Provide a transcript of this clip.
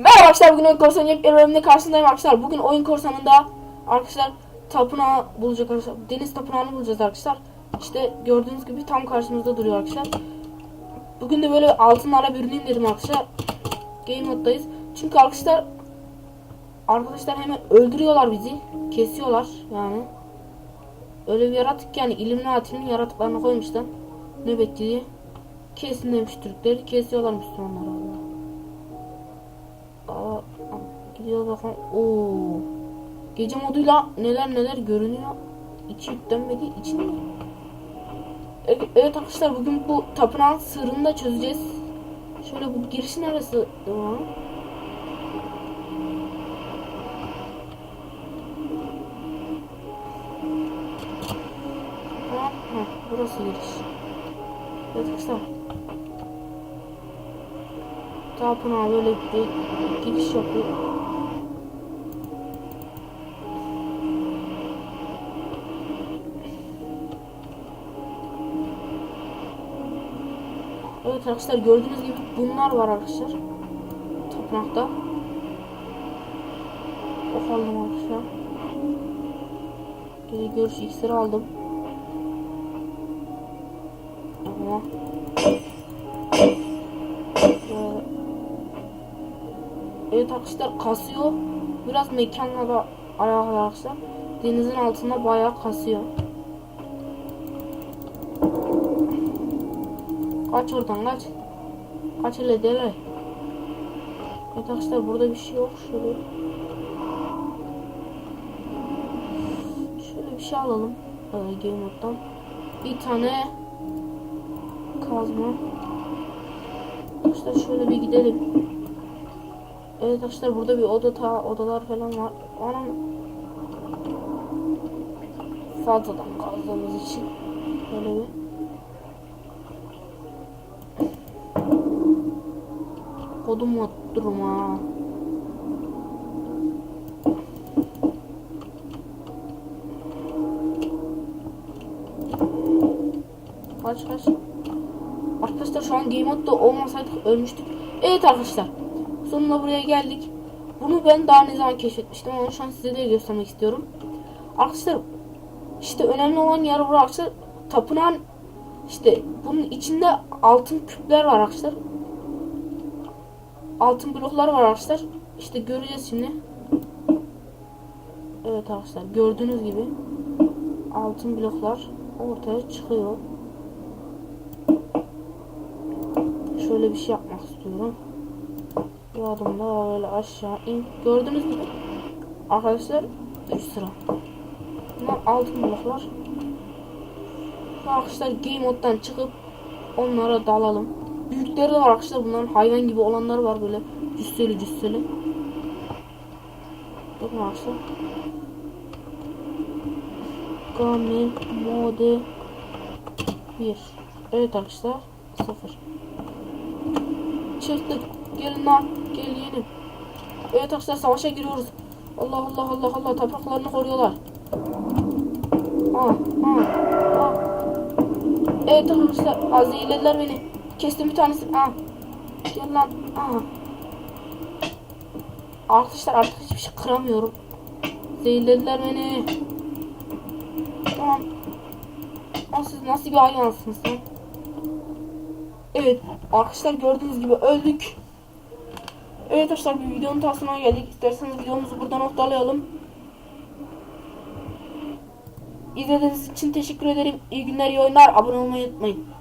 Merhaba arkadaşlar bugün oyun korsanı yepyeni bölümde karşınızdayım arkadaşlar. Bugün oyun korsanında arkadaşlar tapınağı bulacak arkadaşlar. Deniz tapınağını bulacağız arkadaşlar. İşte gördüğünüz gibi tam karşımızda duruyor arkadaşlar. Bugün de böyle altınlara bürüneyim dedim arkadaşlar. Game moddayız. Çünkü arkadaşlar arkadaşlar hemen öldürüyorlar bizi. Kesiyorlar yani. Öyle bir yaratık yani Illuminati'nin yaratıklarını koymuşlar. Nöbetçiliği. Kesin demiş Türkleri. Kesiyorlar Müslümanları gidiyor bakalım. Oo. Gece moduyla neler neler görünüyor. İçi yüklenmediği için mi? Evet, arkadaşlar bugün bu tapınağın sırrını da çözeceğiz. Şöyle bu giriş neresi? Aa. Ha, ha, burası giriş. Evet arkadaşlar. Tapınağa böyle bir giriş yapıyor. Evet arkadaşlar gördüğünüz gibi bunlar var arkadaşlar. Tapınakta. Ok aldım arkadaşlar. Geri görüş iksiri aldım. Ama. Evet arkadaşlar kasıyor. Biraz mekanla da alakalı arkadaşlar. Denizin altında bayağı kasıyor. Kaç oradan kaç. Kaç hele dele. Evet arkadaşlar burada bir şey yok. Şöyle. Şöyle bir şey alalım. Ee, game mode'dan. Bir tane kazma. Arkadaşlar şöyle bir gidelim. Evet arkadaşlar burada bir oda ta odalar falan var. Anam fazladan kazdığımız için böyle bir kodum durum ha. Kaç kaç. Arkadaşlar şu an game modda olmasaydık ölmüştük. Evet arkadaşlar. Sonunda buraya geldik. Bunu ben daha ne zaman keşfetmiştim ama şu an size de göstermek istiyorum. Arkadaşlar işte önemli olan yer burası. Tapınağın işte bunun içinde altın küpler var arkadaşlar. Altın bloklar var arkadaşlar. İşte göreceğiz şimdi. Evet arkadaşlar gördüğünüz gibi altın bloklar ortaya çıkıyor. Şöyle bir şey yapmak istiyorum. Bu adımda böyle aşağı in. Gördünüz mü? Arkadaşlar 3 sıra. Bunlar altın bloklar. Arkadaşlar game moddan çıkıp onlara dalalım. Büyükleri de var arkadaşlar bunların hayvan gibi olanları var böyle cüsseli cüsseli. Bakın arkadaşlar. Game mode 1. Evet arkadaşlar 0. Çıktık. Gelin lan. Gel yeğenim. Evet arkadaşlar savaşa giriyoruz. Allah Allah Allah Allah topraklarını koruyorlar. Aa, aa, aa. Evet arkadaşlar azilediler beni. Kestim bir tanesi. Aa. Gel lan. Aa. Arkadaşlar artık hiçbir şey kıramıyorum. Zehirlediler beni. Tamam. Ama siz nasıl bir hayvansınız sen? Evet arkadaşlar gördüğünüz gibi öldük. Evet arkadaşlar bir videonun tasına geldik. İsterseniz videomuzu burada noktalayalım. İzlediğiniz için teşekkür ederim. İyi günler, iyi oyunlar. Abone olmayı unutmayın.